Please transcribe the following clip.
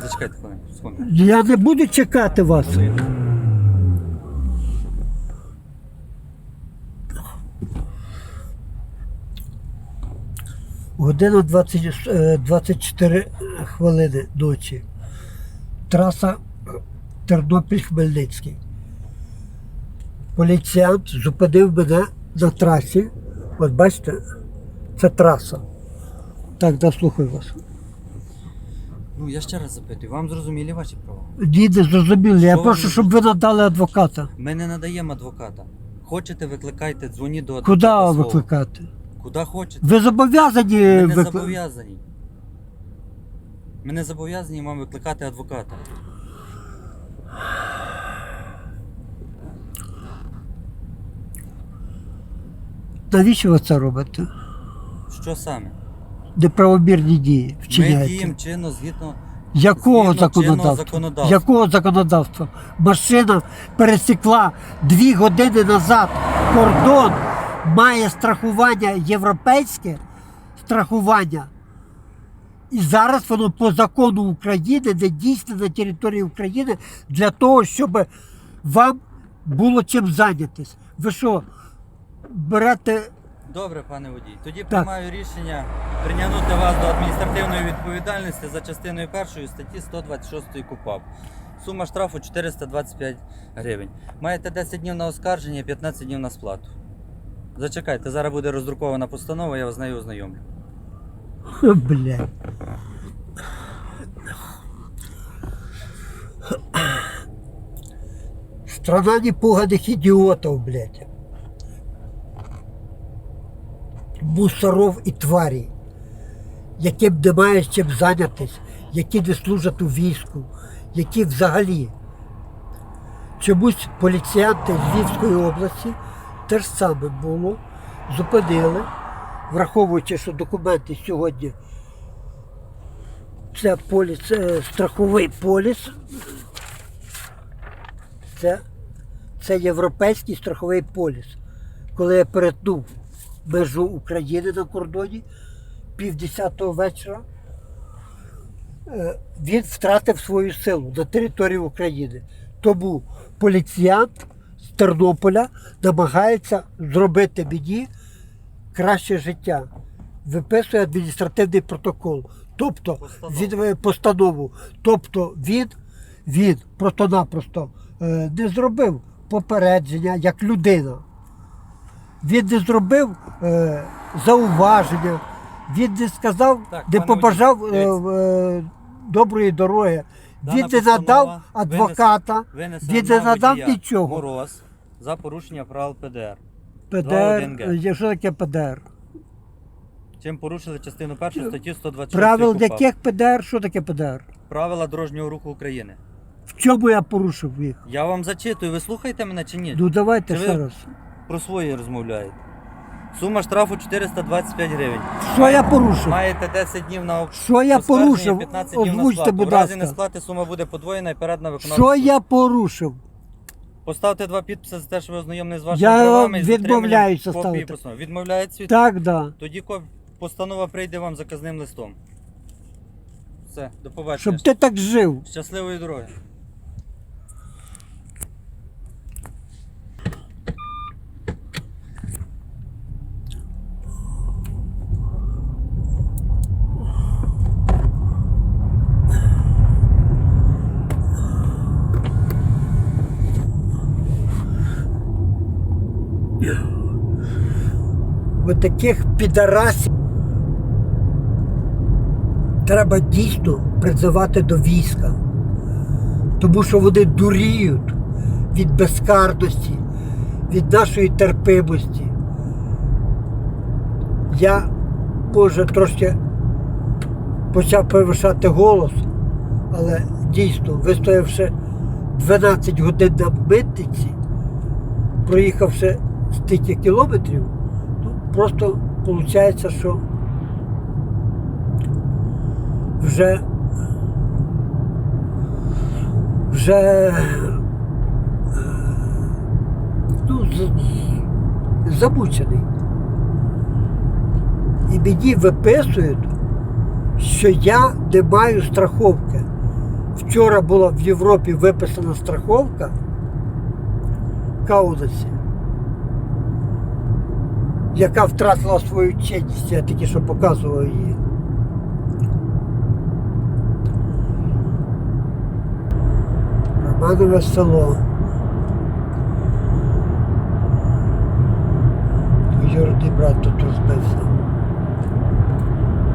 Зачекайте. Я не буду чекати вас. Година 20, е, 24 хвилини ночі. Траса Тернопіль-Хмельницький. Поліціянт зупинив мене на трасі. От бачите, це траса. Так, дослухаю вас. Ну я ще раз запитую, вам зрозумілі ваші права? Ні, не зрозуміло. Я Що прошу, ви- щоб ви надали адвоката. Ми не надаємо адвоката. Хочете, викликайте, дзвоніть до адвоката. Куди свого. викликати? Куди хочете. Ви зобов'язані Ми не викликати. зобов'язані. Ми не зобов'язані вам викликати адвоката. Навіщо ви це робите? Що саме? Неправомірні дії Ми вчиняєте. діємо чинно згідно. Якого згідно чинного законодавства? законодавства. Якого законодавства? Машина пересікла дві години назад кордон, має страхування європейське страхування. І зараз воно по закону України не дійсне на території України для того, щоб вам було чим зайнятися. Ви що, берете Добре, пане водій. Тоді Так. приймаю рішення прийнягнути вас до адміністративної відповідальності за частиною першої статті 126 КУПАП. Сума штрафу 425 гривень. Маєте 10 днів на оскарження, 15 днів на сплату. Зачекайте, зараз буде роздрукована постанова, я вас з нею ознайомлю. Блядь. Страна непуганых идиотов, блядь. Мусоров і тварі, яким не маєш чим зайнятись, які не служать у війську, які взагалі. Чомусь поліціянти з Львівської області те ж саме було, зупинили, враховуючи, що документи сьогодні це поліс, е, страховий поліс. Це, це європейський страховий поліс. Коли я перетнув межу України на кордоні півдесятого вечора, е, він втратив свою силу на території України. Тому поліціянт з Тернополя намагається зробити мені краще життя. Виписує адміністративний протокол, тобто Постанову. він е, постанову. Тобто він, він просто-напросто е, не зробив попередження як людина. Він не зробив е, зауваження, він не сказав, Так, не пане побажав е, е, доброї дороги. Дана він не надав адвоката, Винесена він не на надав водія нічого. Мороз за порушення правил ПДР. ПДР, 2.1Г. е, що таке ПДР? Чим порушили частину першу статті 126 Правил КУПАП. яких ПДР? Що таке ПДР? Правила дорожнього руху України. В чому я порушив їх? Я вам зачитую, ви слухаєте мене чи ні? Ну давайте Чи ще ви- раз. Про свої розмовляєте. Сума штрафу 425 гривень. Що я порушив? Маєте 10 днів на Що я оскарження, порушив? 15 днів на Озвучте, сплату. будь В разі ласка. несплати сума буде подвоєна і передана виконавцю. Що я порушив? Поставте два підписи за те, що ви ознайомлені з вашими Я правами і з отриманням відмовляюся копії ставити. постанови. Відмовляється від... Так, да. Тоді постанова прийде вам заказним листом. Все, до побачення. Щоб ти так жив. Щасливої дороги. От таких підарасів треба дійсно призивати до війська. Тому що вони дуріють від безкарності, від нашої терпимості. Я, може, трошки почав повишати голос, але дійсно, вистоявши 12 годин на митниці, проїхавши стільки кілометрів, ну, просто виходить, що вже вже ну, з- з- І мені виписують, що я не маю страховки. Вчора була в Європі виписана страховка в Каунасі, яка втратила свою честь, я тільки що показував її. Романове село. Двоюродний брат тут